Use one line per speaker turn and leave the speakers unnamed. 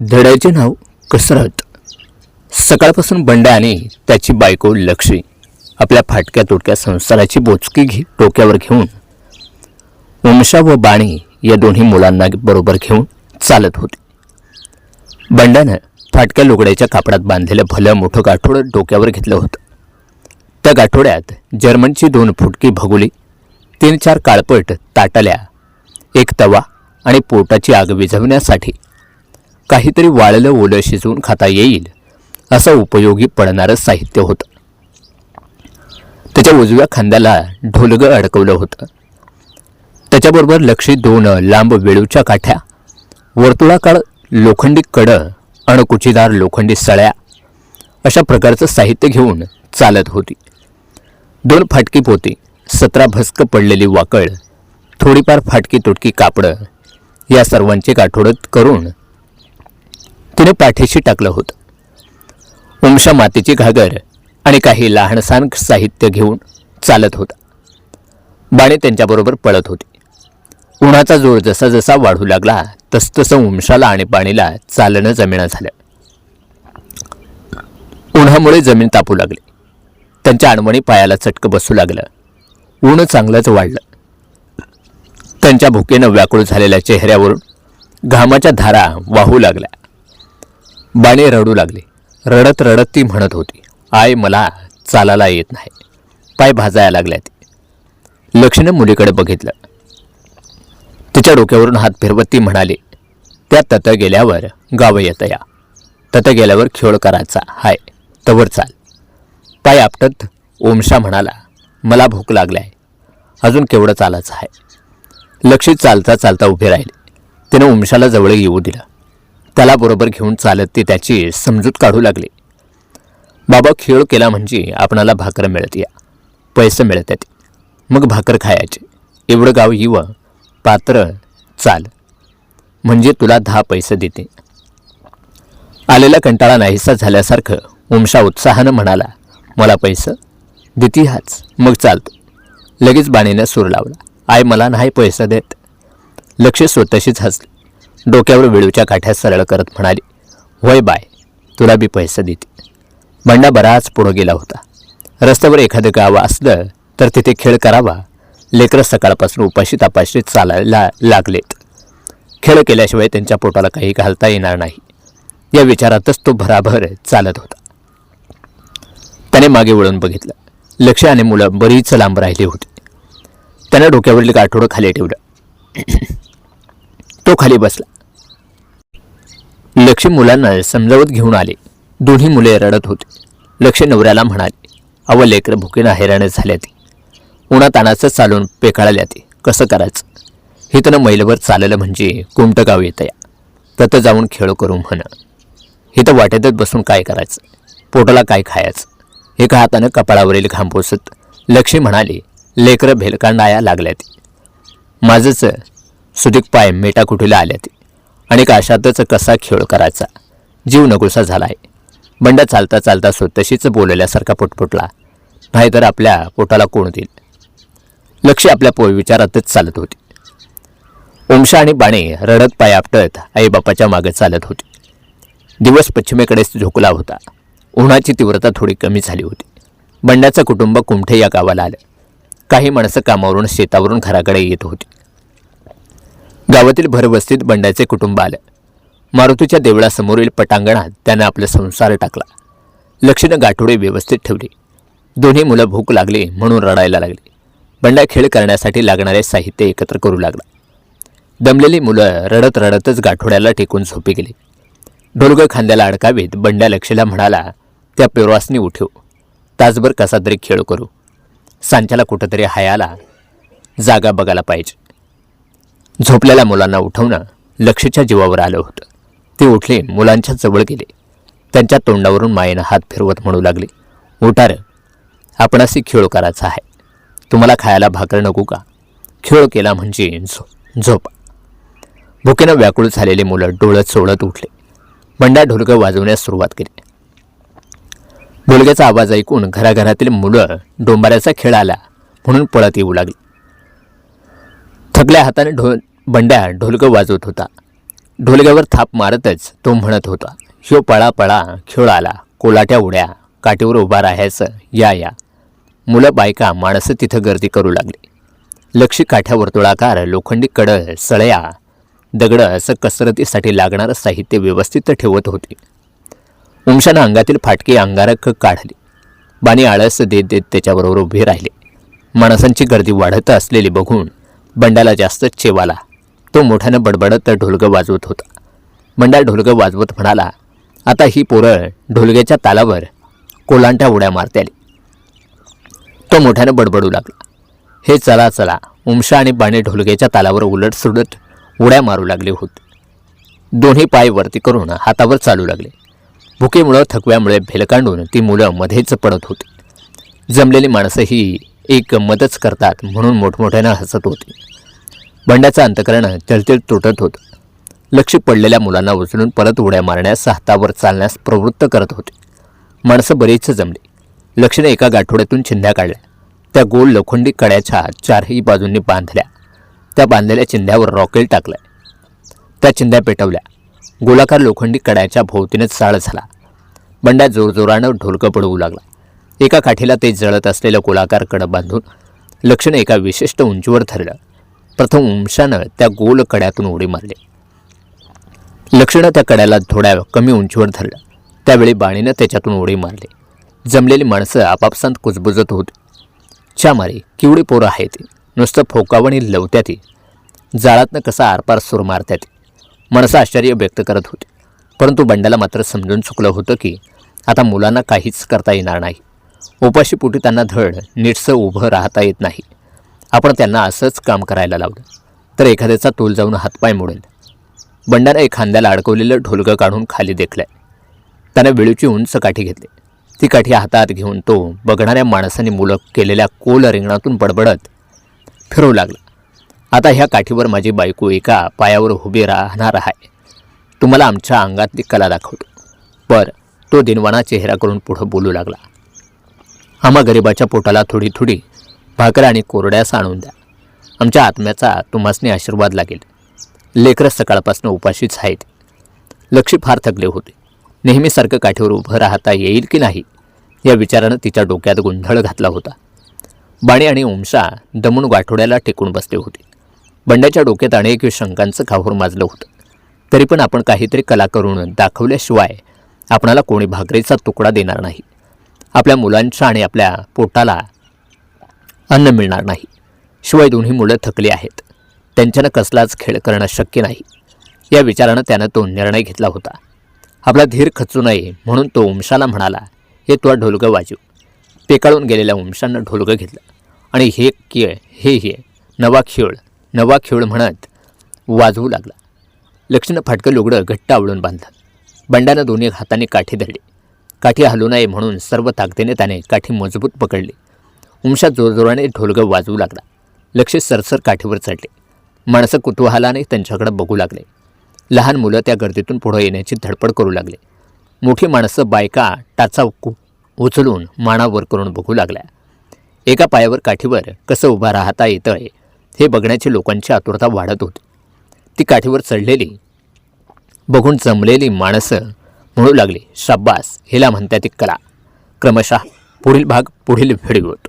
धड्याचे नाव कसरत. सकाळपासून बंड्या आणि त्याची बायको लक्ष्मी आपल्या फाटक्या तुटक्या संसाराची बोचकी घे डोक्यावर घेऊन उमशा व बाणी या दोन्ही मुलांना बरोबर घेऊन चालत होते. बंड्यानं फाटक्या लुगड्याच्या कापडात बांधलेलं भलं मोठं गाठोडं डोक्यावर घेतलं होतं. त्या गाठोड्यात जर्मनची दोन फुटकी भगुली तीन चार काळपट ताटल्या एक तवा आणि पोटाची आग विझवण्यासाठी काहीतरी वाळलं ओलं शिजवून खाता येईल असं उपयोगी पडणारं साहित्य होतं. त्याच्या उजव्या खांद्याला ढोलगं अडकवलं होतं. त्याच्याबरोबर लक्षी दोन लांब वेळूच्या काठ्या वर्तुळाकार लोखंडी कडं अणकुचीदार लोखंडी सळ्या अशा प्रकारचं साहित्य घेऊन चालत होती. दोन फाटकी पोती सतरा भस्क पडलेली वाकळ थोडीफार फाटकी तुटकी कापडं या सर्वांचे गाठोडत करून तिने पाठीशी टाकलं होतं. उमशा मातीची घागर आणि काही लहानसान साहित्य घेऊन चालत होता. बाणे त्यांच्याबरोबर पळत होती. उन्हाचा जोर जसा जसा वाढू लागला तसतसं उमशाला आणि बाणीला चालणं जमिना झालं उन्हामुळे जमीन तापू लागली. त्यांच्या अणमणी पायाला चटकं बसू लागलं. ऊन चांगलंच वाढलं. त्यांच्या भुकेनं व्याकुळ झालेल्या चेहऱ्यावरून घामाच्या धारा वाहू लागल्या. बाणे रडू लागले. रडत रडत ती म्हणत होती आय मला चालायला येत नाही. पाय भाजायला लागल्या ती लक्ष्मीनं मुलीकडे बघितलं. तिच्या डोक्यावरून हात फिरवत ती म्हणाली त्या तत गेल्यावर गावं येतं या. तत गेल्यावर खेळ करायचा हाय तवर चाल. पाय आपटत ओमशा म्हणाला मला भूक लागली आहे अजून केवढं चालायचं आहे लक्षी चालता चालता उभे राहिले. तिनं ओमशाला जवळ येऊ दिलं. त्याला बरोबर घेऊन चालत ते त्याची समजूत काढू लागली. बाबा खेळ केला म्हणजे आपणाला भाकर मिळते या. पैसे मिळतात मग भाकर खायचे. एवढं गाव येव पात्र चाल. म्हणजे तुला दहा पैसे देते. आलेला कंटाळा नाहीसा झाल्यासारखं उमशा उत्साहानं म्हणाला मला पैसं? देती हाच. मग चालतो. लगेच बाणीनं सूर लावला. आय मला नाही पैसे देत. लक्ष स्वतःशीच हसली. डोक्यावर वेळूच्या काठ्या सरळ करत म्हणाली होय बाय तुला बी पैसे देते. बंडा बराच पुढं गेला होता. रस्त्यावर एखादं गाव असलं तर तिथे खेळ करावा. लेकरं सकाळपासून उपाशी तापाशी चालायला लागलेत. खेळ केल्याशिवाय त्यांच्या पोटाला काही घालता येणार नाही. या विचारातच तो भराभर चालत होता. त्याने मागे वळून बघितलं. लक्ष आणि मुलं बरीच लांब राहिली होती. त्यानं डोक्यावरील गाठोडं खाली ठेवलं. तो खाली बसला. लक्ष मुलांना समजावत घेऊन आले. दोन्ही मुले रडत होती. लक्ष नवऱ्याला म्हणाले अव लेकर भुकेनं हैराण झाल्या ती. उन्हातानाचं चालून पेकाळल्या ते. कसं करायचं? हिथनं मैलभर चाललं म्हणजे कोणतं गाव येतं या. तत जाऊन खेळ करू म्हण. तर वाटेतच बसून काय करायचं? पोटाला काय खायचं? एका हातानं कपाळावरील घाम पोसत लक्ष्मी म्हणाले लेकरं भेलकांडाया लागल्या ती. माझंच सुदीक पाय मेटाकुटीला आल्यात आणि काशातच कसा खेळ करायचा? जीव नगुसा झाला आहे बंडा चालता चालता स्वतशीच बोलल्यासारखा पुटपुटला. नाहीतर आपल्या पोटाला कोण देईल? लक्ष आपल्या पो विचारातच चालत होती. ओमशा आणि बाणे रडत पाय आपटत आईबापाच्या मागे चालत होती. दिवस पश्चिमेकडेच झोकला होता. उन्हाची तीव्रता थोडी कमी झाली होती. बंड्याचं कुटुंब कुमठे या गावाला आलं. काही माणसं कामावरून शेतावरून घराकडे येत होती. गावातील भरवस्तीत बंड्याचे कुटुंब आलं. मारुतीच्या देवळासमोरील पटांगणात त्यानं आपला संसार टाकला. लक्षणं गाठोडे व्यवस्थित ठेवली. दोन्ही मुलं भूक लागली म्हणून रडायला लागली. बंडा खेळ करण्यासाठी लागणारे साहित्य एकत्र करू लागला. दमलेली मुलं रडत रडतच गाठोड्याला टेकून झोपी गेली. ढोलगं खांद्याला अडकावीत बंड्या लक्षला म्हणाला त्या पेरवासनी उठव तासभर कसा तरी खेळ करू. सांच्याला कुठंतरी हायाला जागा बघायला पाहिजे. झोपलेल्या मुलांना उठवणं लक्षच्या जीवावर आलं होतं. ते उठले मुलांच्या जवळ गेले. त्यांच्या तोंडावरून मायेनं हात फिरवत म्हणू लागले उठार आपणाशी खेळ करायचा आहे. तुम्हाला खायला भाकर नको का? खेळ केला म्हणजे झो झोपा. भुकेनं व्याकुळ झालेले मुलं डोळत सोडत उठले. बंडा ढोलकं वाजवण्यास सुरुवात केली. ढोलक्याचा आवाज ऐकून घराघरातील मुलं डोंबाऱ्याचा खेळ आला म्हणून पळत येऊ लागली. थकल्या हाताने ढोल बंड्या ढोलकं वाजवत होता. ढोलक्यावर थाप मारतच तो म्हणत होता ह्यो पळा पळा खेळ आला कोलाट्या उड्या काठीवर उभा राहायचं या या. मुलं बायका माणसं तिथं गर्दी करू लागली. लक्षी काठ्या वर्तुळाकार लोखंडी कड सळया दगडं असं कसरतीसाठी लागणारं साहित्य व्यवस्थित ठेवत होते. उमशानं अंगातील फाटकी अंगारक काढली. बाणी आळस देत देत त्याच्याबरोबर उभी राहिले. माणसांची गर्दी वाढत असलेली बघून बंडाला जास्त चेवाला तो मोठ्यानं बडबडत ढोलगं वाजवत होता. मंडळ ढोलगं वाजवत म्हणाला आता ही पोरं ढोलग्याच्या तालावर कोलांट्या उड्या मारते आली तो मोठ्यानं बडबडू लागला. हे चला चला. उमशा आणि बाणे ढोलग्याच्या तालावर उलट सुलट उड्या मारू लागले होते. दोन्ही पाय वरती करून हातावर चालू लागले. भुकेमुळं थकव्यामुळे भेलकांडून ती मुलं मध्येच पडत होती. जमलेली माणसं ही एक मदत करतात म्हणून मोठमोठ्यानं हसत होती. बंड्याचं अंतकरण तिळतिळ तुटत होतं. लक्ष पडलेल्या मुलांना उचलून परत उड्या मारण्यास हातावर चालण्यास प्रवृत्त करत होते. माणसं बरीच जमली. लक्षणे एका गाठोड्यातून चिंध्या काढल्या. त्या गोल लोखंडी कड्याच्या चारही बाजूंनी बांधल्या. त्या बांधलेल्या चिंध्यावर रॉकेल टाकलंय. त्या चिंध्या पेटवल्या. गोलाकार लोखंडी कड्याच्या भोवतीनेच साळ झाला. बंड्या जोरजोरानं ढोलकं पडवू लागला. एका काठीला ते जळत असलेलं गोलाकार कडं बांधून लक्षणे एका विशिष्ट उंचीवर धरलं. प्रथम उंशानं त्या गोल कड्यातून उडी मारली. लक्षणं त्या कड्याला थोड्या कमी उंचीवर धरलं. त्यावेळी बाणीनं त्याच्यातून उडी मारली. जमलेली माणसं आपापसांत कुजबुजत होती. च्यामारी किवडी पोरं आहेत. नुसतं फोकावणी लवत्या ती. जाळातनं कसा आरपार सूर मारत्या ती. माणसं आश्चर्य व्यक्त करत होती. परंतु बंडाला मात्र समजून चुकलं होतं की आता मुलांना काहीच करता येणार नाही. उपाशीपोटी त्यांना धड नीटसं उभं राहता येत नाही. आपण त्यांना असंच काम करायला लावलं. तर एखाद्याचा तोल जाऊन हातपाय मोडेल. बंडाने एखाद्याला खांद्याला अडकवलेलं ढोलगं काढून खाली देखलंय. त्याने वेळूची उंच काठी घेतली. ती काठी हातात घेऊन तो बघणाऱ्या माणसाने मुलं केलेल्या कोल रिंगणातून बडबडत फिरू लागला. आता ह्या काठीवर माझी बायको एका पायावर उभी राहणार आहे. तुम्हाला आमच्या अंगातली कला दाखवतो. पर तो दिनवाना चेहरा करून पुढं बोलू लागला. आम्हा गरिबाच्या पोटाला थोडी थोडी भाकर आणि कोरड्यास आणून द्या. आमच्या आत्म्याचा तुम्हासने आशीर्वाद लागेल. लेकरं सकाळपासून उपाशीच आहेत. लक्ष फार थकले होते. नेहमीसारखं काठीवर उभं राहता येईल की नाही या विचारानं तिच्या डोक्यात गोंधळ घातला होता. बाणी आणि उमशा दमून गाठोड्याला टेकून बसले होते. बंड्याच्या डोक्यात अनेक शंकांचं खाहूर माजलं होतं. तरी पण आपण काहीतरी कला करून दाखवल्याशिवाय आपणाला कोणी भाकरीचा तुकडा देणार नाही. आपल्या मुलांच्या आणि आपल्या पोटाला अन्न मिळणार नाही. शिवाय दोन्ही मुलं थकली आहेत. त्यांच्यानं कसलाच खेळ करणं शक्य नाही. या विचारानं त्यानं तो निर्णय घेतला होता. आपला धीर खचू नये म्हणून तो उमशाला म्हणाला हे तुला ढोलगं वाजू पेकाळून गेलेल्या उमशानं ढोलगं घेतलं. आणि हे केळ हे हे नवा खेळ नवा खेळ म्हणत वाजवू लागला. लक्ष्मीनं फाटकं लुगडं घट्ट आवळून बांधलं. बंडानं दोन्ही हाताने काठी धरली. काठी हलू नये म्हणून सर्व ताकदीने त्याने काठी मजबूत पकडली. उमशा जोरजोराने ढोलगं वाजवू लागला. लक्ष सरसर काठीवर चढले. माणसं कुतूहलाने त्यांच्याकडे बघू लागले. लहान मुलं त्या गर्दीतून पुढं येण्याची धडपड करू लागले. मोठी माणसं बायका टाचा उचलून मानावर करून बघू लागल्या. एका पायावर काठीवर कसं उभा राहता येतंय हे बघण्याची लोकांची आतुरता वाढत होती. ती काठीवर चढलेली बघून जमलेली माणसं म्हणू लागली शाब्बास हिला म्हणतात ती कला. क्रमशः पुढील भाग पुढील व्हिडिओत.